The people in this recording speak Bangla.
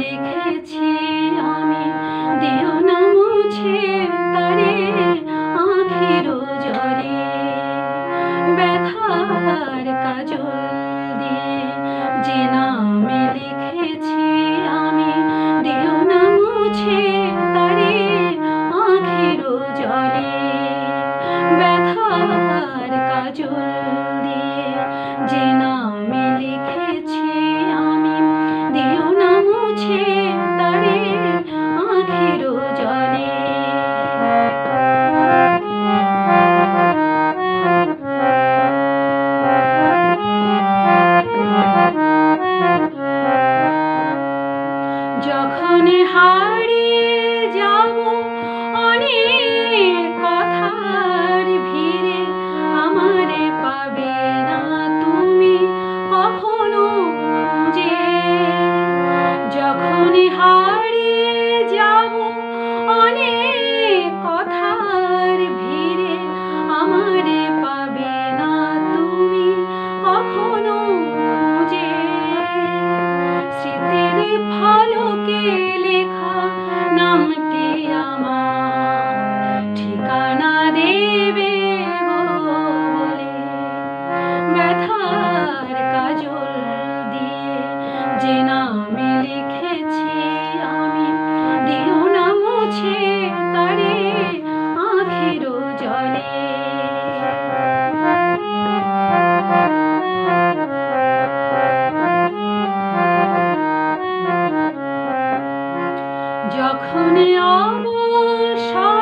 দেখেছি আমি। দিও না মুছে তারে আখির জরে ব্যথার কাজল মনে হারে তারে আখের জলে। যখন অবসর